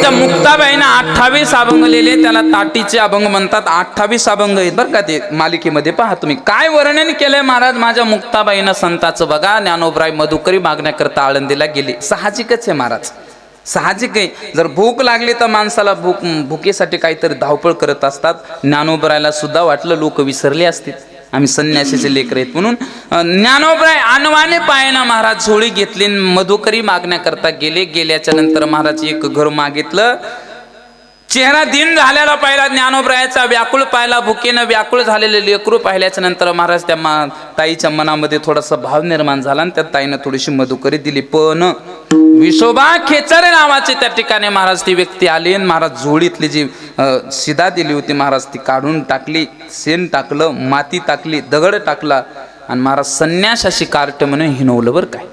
आमच्या मुक्ताबाईनं अठ्ठावीस अभंग लिहिले त्याला ताटीचे अभंग म्हणतात. अठ्ठावीस अभंग आहेत बरं का ते मालिकेमध्ये. पहा तुम्ही काय वर्णन केलंय महाराज? माझ्या मुक्ताबाईनं संताचं बघा ज्ञानोबराय मधुकरी मागण्याकरता आळंदीला गेली. साहजिकच आहे महाराज. साहजिक आहे. जर भूक लागली तर माणसाला भूक भुकेसाठी काहीतरी धावपळ करत असतात. ज्ञानोबरायला सुद्धा वाटलं लोक विसरले असतील. आम्ही संन्यासीचे लेकर आहेत म्हणून अं, अनवाने पायना महाराज झोळी घेतली मधुकरी मागण्याकरता गेले. गेल्याच्यानंतर महाराज एक घर मागितलं. चेहरा दिन झालेला पाहिला ज्ञानोबरायाचा व्याकुळ पाहिला भुकेनं व्याकुळ झालेले लेकरू पाहिल्याच्या नंतर महाराज त्या मा ताईच्या मनामध्ये थोडासा भाव निर्माण झाला आणि त्या ताईनं थोडीशी मधुकरी दिली. पण विशोबा खेचारे नावाचे त्या ठिकाणी महाराज ती व्यक्ती आली आणि महाराज झोळीतली जी अं, शिदा दिली होती महाराज ती काढून टाकली सेन टाकलं माती टाकली दगड टाकला आणि महाराज संन्यासाशी कार्ट म्हणून हिनवलं बरं काय.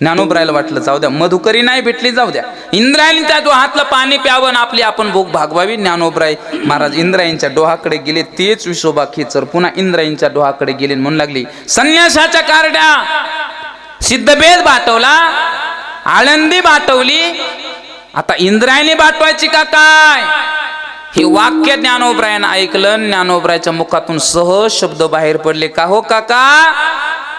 ज्ञानोबरायला वाटलं जाऊ द्या. मधुकरी नाही भेटली जाऊ द्या. इंद्रायणी त्या डोहातलं पाणी प्यावं आणि आपली आपण भूक भागवावी. ज्ञानोबराय महाराज इंद्रायणच्या डोहाकडे गेले तेच विशोबा खेचर पुन्हा इंद्रायणच्या डोहाकडे गेले म्हणू लागली संन्यासाच्या कारड्या. सिद्धभेद बाटवला आळंदी बाटवली. आता इंद्रायणी बाटवायची का काय? हे वाक्य ज्ञानोबरायनं ऐकलं ज्ञानोबरायच्या मुखातून सहज शब्द बाहेर पडले. का हो काका?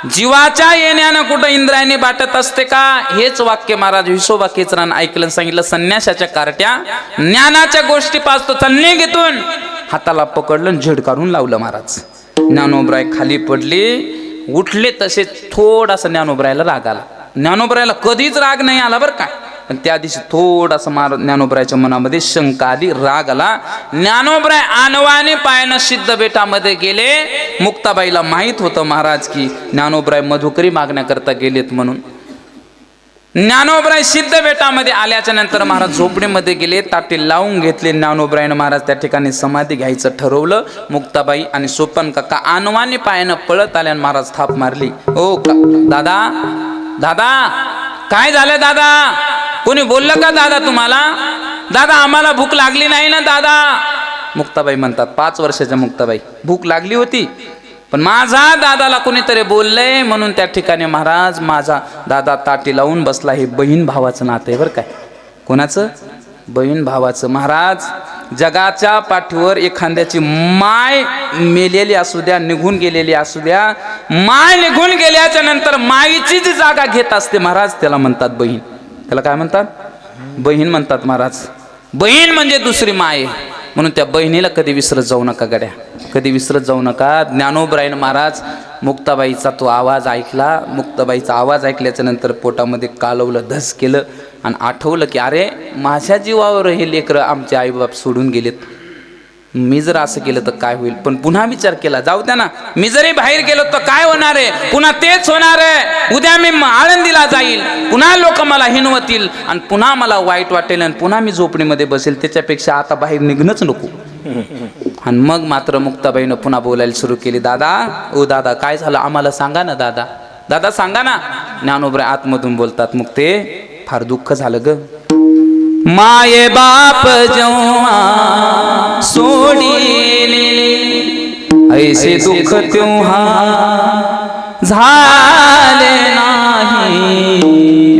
जीवाच्या येण्यानं कुठं इंद्रायणी बाटत असते का? हेच वाक्य महाराज विसोबा केचरानं ऐकलं सांगितलं संन्यासाच्या कारट्या ज्ञानाच्या गोष्टी पाचतो चालणे घेतून हाताला पकडलं झेड काढून लावलं महाराज. ज्ञानोबराय खाली पडले उठले तसेच थोडासा ज्ञानोबरायला राग आला. ज्ञानोबरायला कधीच राग नाही आला बरं काय पण त्या दिवशी थोडासा मार ज्ञानोबरायच्या मनामध्ये शंका आली राग आला. ज्ञानोबराय आणवाने पायानं सिद्ध बेटामध्ये गेले. मुक्ताबाईला माहीत होतं महाराज की ज्ञानोबराय मधुकरी मागण्याकरता गेलेत म्हणून. ज्ञानोबराय सिद्ध बेटामध्ये आल्याच्यानंतर महाराज झोपडीमध्ये गेले ताटे लावून घेतले. ज्ञानोबरायनं महाराज त्या ठिकाणी समाधी घ्यायचं ठरवलं. मुक्ताबाई आणि सोपन काका आणवाने पायानं पळत आल्यानं महाराज थाप मारली. ओ का दादा दादा काय झालं दादा? कोणी बोललं का दादा तुम्हाला? दादा आम्हाला भूक लागली नाही ना दादा? मुक्ताबाई म्हणतात पाच वर्षाच्या मुक्ताबाई भूक लागली होती. पण माझा दादाला कोणीतरी बोललंय म्हणून त्या ठिकाणी महाराज माझा दादा ताटी लावून बसला हे बहीण भावाचं नातं आहे बरं काय कोणाचं? बहीण भावाचं. महाराज जगाच्या पाठीवर एखाद्याची माय मेलेली असू द्या निघून गेलेली असू द्या माय निघून गेल्याच्यानंतर माईची जी जागा घेत असते महाराज त्याला म्हणतात बहीण. त्याला काय म्हणतात? बहीण म्हणतात महाराज. बहीण म्हणजे दुसरी माय. म्हणून त्या बहिणीला कधी विसरत जाऊ नका गड्या. कधी विसरत जाऊ नका. ज्ञानोबरायन महाराज मुक्ताबाईचा तो आवाज ऐकला. मुक्ताबाईचा आवाज ऐकल्याच्या नंतर पोटामध्ये कालवलं धस केलं आणि आठवलं की अरे माझ्या जीवावर हे लेकरं आमचे आईबाप सोडून गेलेत. मी जर असं केलं तर काय होईल? पण पुन्हा विचार केला. जाऊ द्या ना. मी जरी बाहेर गेलो तर काय होणार आहे? पुन्हा तेच होणार आहे. उद्या मी आळंदीला जाईल. पुन्हा लोक मला हिनवतील आणि पुन्हा मला वाईट वाटेल आणि पुन्हा मी झोपडीमध्ये बसेल. त्याच्यापेक्षा आता बाहेर निघणंच नको. आणि मग मात्र मुक्ताबाईनं पुन्हा बोलायला सुरू केली दादा ओ दादा काय झालं? आम्हाला सांगा ना दादा. दादा सांगा ना. ज्ञानोबरे आतमधून बोलतात मग ते फार दुःख झालं ग. माये बाप जेव्हा ऐसे दुःख तेव्हा झाले नाही.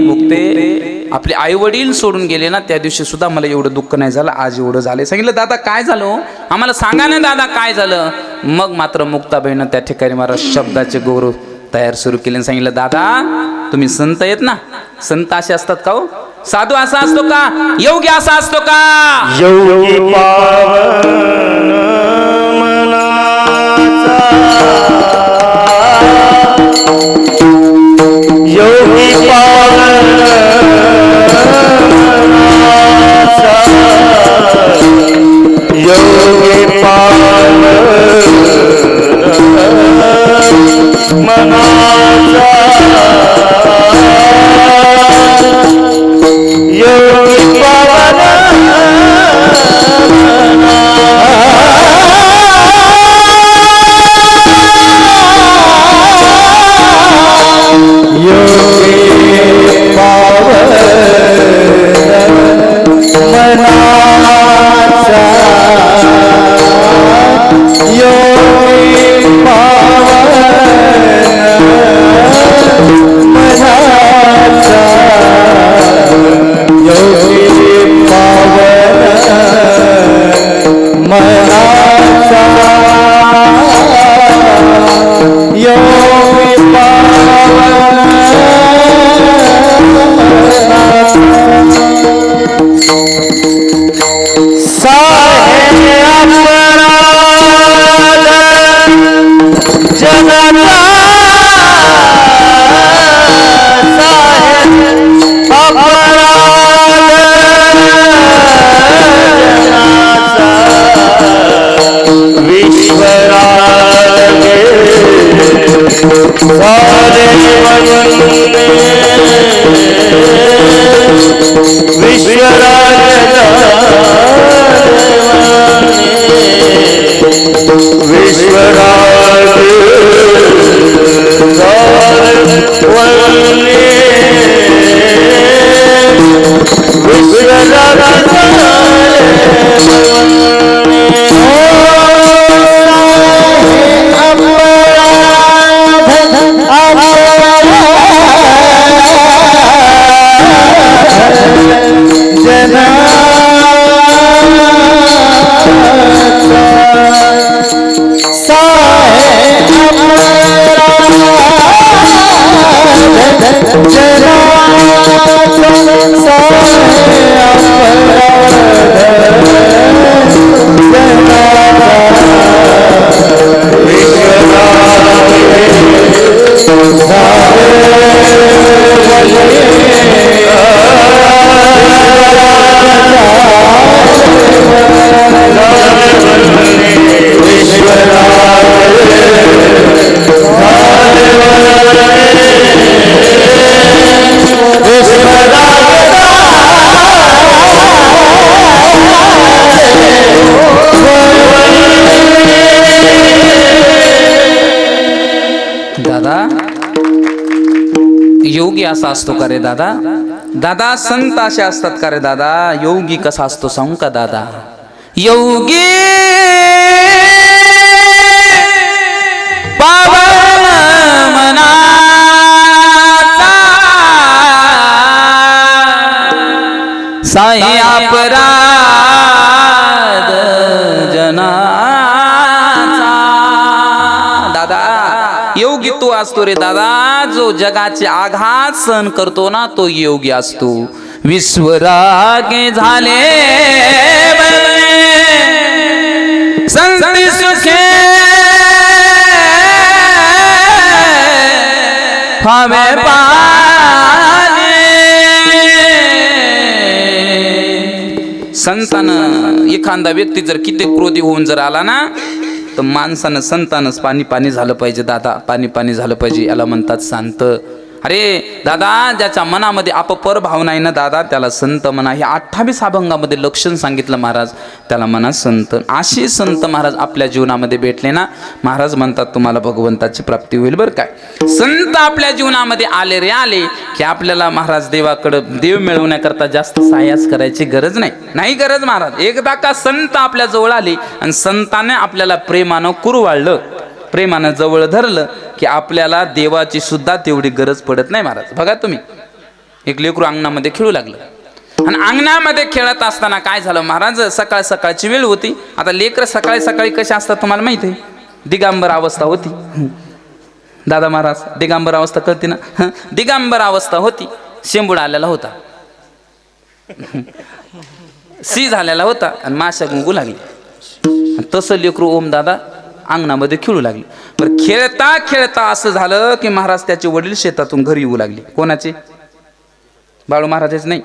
मुक्ते आपले आई वडील सोडून गेले ना त्या दिवशी सुद्धा मला एवढं दुःख नाही झालं. आज एवढं झालं सांगितलं दादा काय झालं हो? आम्हाला सांगा ना दादा काय झालं? मग मात्र मुक्ताबाईनं त्या ठिकाणी मला शब्दाचे गौरव तयार सुरू केले सांगितलं दादा तुम्ही संत आहेत ना? संत असे असतात का हो? साधू असा असतो का? योग्य असा असतो का? योगी पावन योगी असा असतो का रे दादा? दादा संत असे असतात का रे दादा? योगी कसा असतो सांगू का दादा? योगी! पावन मनाचा साई असतो रे दादा. जो जगाचे आघात सहन करतो ना तो योगी असतो. विश्वरागे झाले संती सुखे. हवे पाले. संतानं एखादा व्यक्ती जर किती क्रोधी होऊन जर आला ना तर माणसानं संतानच पाणी पाणी झालं पाहिजे दादा. पाणी पाणी झालं पाहिजे याला म्हणतात शांत. अरे दादा ज्याच्या मनामध्ये अपपर भावना आहे ना दादा त्याला संत म्हणा हे अठ्ठावीस अभंगामध्ये लक्षण सांगितलं महाराज त्याला म्हणा संत. असे संत महाराज आपल्या जीवनामध्ये भेटले ना महाराज म्हणतात तुम्हाला भगवंताची प्राप्ती होईल बरं काय संत आपल्या जीवनामध्ये आले रे आले की आपल्याला महाराज देवाकडं देव मिळवण्याकरता जास्त सायास करायची गरज नाही. नाही गरज महाराज. एकदा का संत आपल्या जवळ आले आणि संताने आपल्याला प्रेमानं कुरवाळलं प्रेमानं जवळ धरलं की आपल्याला देवाची सुद्धा तेवढी गरज पडत नाही महाराज. बघा तुम्ही. एक लेकरू अंगणामध्ये खेळू लागलं. आणि अंगणामध्ये खेळत असताना काय झालं महाराज? सकाळ सकाळची वेळ होती. आता लेकरं सकाळी सकाळी कसे असतात तुम्हाला माहिती आहे? दिगांबर अवस्था होती. दादा महाराज दिगांबर अवस्था कळते ना? दिगांबर अवस्था होती. शेंबूड आलेला होता. सी झालेला होता. आणि माशा गुंगू लागली. तसं लेकरू ओम दादा अंगणामध्ये खेळू लागले. बरं खेळता खेळता असं झालं की महाराज त्याचे वडील शेतातून घरी येऊ लागले. कोणाचे? बाळू महाराजच नाही.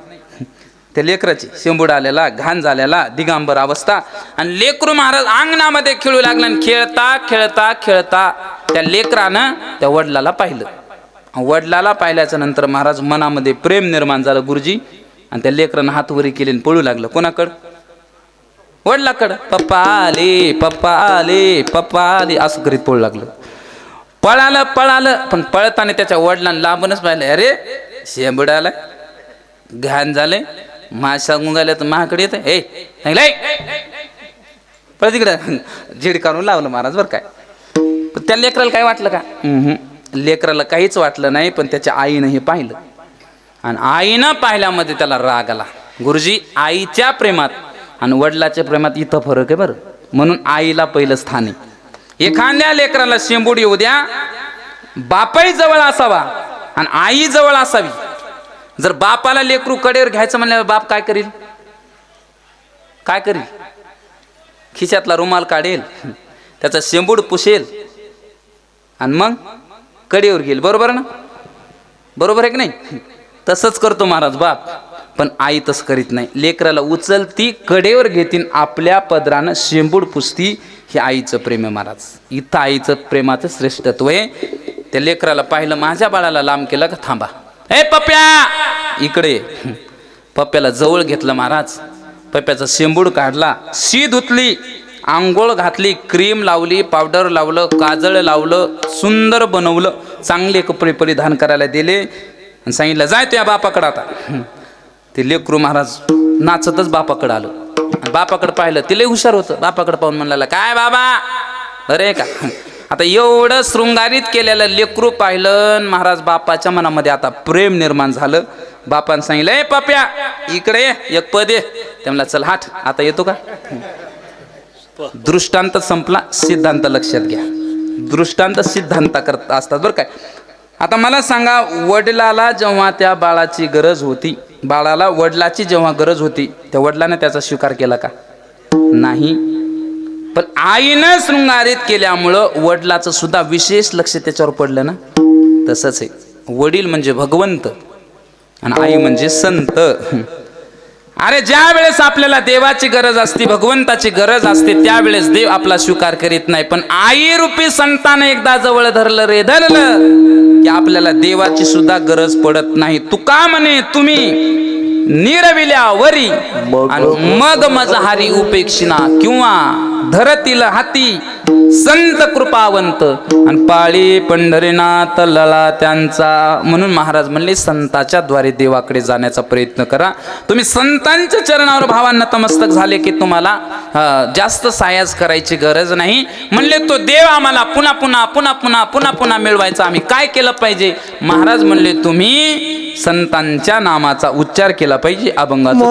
त्या लेकराचे. शेंबूड आलेला घाण झालेला दिगांबर अवस्था. आणि लेकरू महाराज अंगणामध्ये खेळू लागला आणि खेळता खेळता खेळता त्या लेकरानं त्या वडिलाला पाहिलं. वडिलाला पाहिल्याच्या नंतर महाराज मनामध्ये प्रेम निर्माण झालं गुरुजी. आणि त्या लेकरानं हातवरी केले आणि पळू लागलं. कोणाकडं? वडिलाकडं पप्पा आले पप्पा आले पप्पा आले असं करीत पळू लागलं. पळालं पळालं पण पळताना त्याच्या वडिलांना लांबूनच पाहिलं. अरे शेंबडाला घाण झाले माशा गुंगाल्या तर महाकडे येते. ए नाही पळ तिकडं. झिड काढून लावलं महाराज बरं काय. पण त्या लेकराला काय वाटलं का? लेकराला काहीच वाटलं नाही पण त्याच्या आईनं हे पाहिलं. आणि आईनं पाहिल्यामध्ये त्याला राग आला. गुरुजी आईच्या प्रेमात आणि वडिलाच्या प्रेमात इथं फरक आहे बरं. म्हणून आईला पहिलं स्थान आहे. एखाद्या लेकराला शेंबूड येऊ द्या बापाही जवळ असावा आणि आई जवळ असावी. जर बापाला लेकरू कडेवर घ्यायचं म्हणल्यावर बाप काय करील? काय करील? खिशातला रुमाल काढेल त्याचा शेंबूड पुसेल आणि मग कडेवर घेईल. बरोबर ना? बरोबर आहे की नाही? तसंच करतो महाराज बाप. पण आई तसं करीत नाही. लेकराला उचलती कडेवर घेतीन. आपल्या पदरानं शेंबूड पुसती हे आईचं प्रेम आहे महाराज. इथं आईचं प्रेमाचं श्रेष्ठत्व आहे. त्या लेकराला पाहिलं माझ्या बाळाला लांब केलं का थांबा. ए पप्प्या! इकडे पप्प्याला जवळ घेतलं महाराज. पप्प्याचा शेंबूड काढला शी धुतली आंघोळ घातली क्रीम लावली पावडर लावलं काजळ लावलं सुंदर बनवलं चांगले कपडे परिधान करायला दिले. आणि सांगितलं जाय तुझ्या बापाकडं आता. ते लेकरू महाराज नाचतच बापाकडे आलं. आणि बापाकडे पाहिलं ते लय हुशार होतं. बापाकडे पाहून म्हणला काय बाबा? अरे का? आता एवढं शृंगारित केलेलं लेकरू पाहिलं महाराज बापाच्या मनामध्ये आता प्रेम निर्माण झालं. बापानं सांगितलं ए पप्या इकडे एक पद ये. ते म्हणला चल हाट आता येतो का? दृष्टांत संपला सिद्धांत लक्षात घ्या. दृष्टांत सिद्धांत करत असतात बरं काय. आता मला सांगा वडिलाला जेव्हा त्या बाळाची गरज होती बाळाला वडिलाची जेव्हा गरज होती त्या वडिलाने त्याचा स्वीकार केला का? नाही. पण आईनं शृंगारित केल्यामुळं वडिलाचं सुद्धा विशेष लक्ष त्याच्यावर पडलं ना? तसंच आहे. वडील म्हणजे भगवंत आणि आई म्हणजे संत. अरे ज्या वेळेस आपल्याला देवाची गरज असते भगवंताची गरज असते त्यावेळेस देव आपला स्वीकार करीत नाही. पण आई रूपी संतानं एकदा जवळ धरलं रे धरलं. की आपल्याला देवाची सुद्धा गरज पडत नाही. तुका म्हणे तुम्ही निरविल्या वरी आणि मग मजहारी उपेक्षिना किंवा धरतील हाती संत कृपावंत. आणि पाळी पंढरीनाथ लळा त्यांचा. म्हणून महाराज म्हणले संताच्या द्वारे देवाकडे जाण्याचा प्रयत्न करा. तुम्ही संतांच्या चरणावर भावांना तमस्तक झाले की तुम्हाला जास्त सायास करायची गरज नाही. म्हणले तो देव आम्हाला पुन्हा पुन्हा पुन्हा पुन्हा पुन्हा पुन्हा मिळवायचा. आम्ही काय केलं पाहिजे? महाराज म्हणले तुम्ही संतांच्या नामाचा उच्चार केला पाहिजे. अभंगाचा